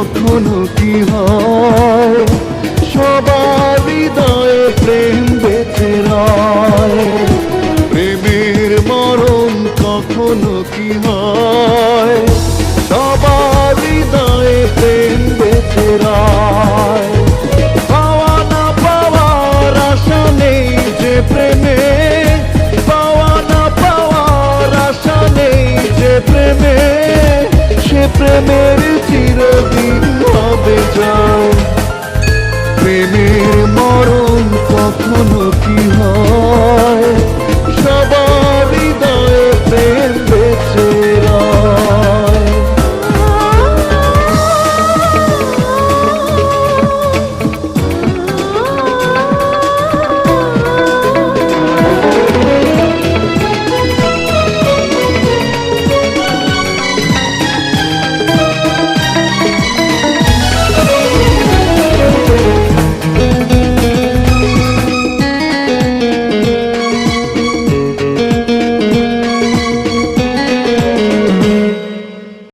মরণ কখনো কি হয়? সবার হৃদয়ে প্রেম বেঁচে রয়। প্রেমের মরণ কখনো কি হয়? সবার হৃদয়ে প্রেম বেঁচে রয়। পাওয়া না পাওয়ার আশা নেই যে প্রেমে। পাওয়া না পাওয়ার আশা নেই যে প্রেমে। সে প্রেমে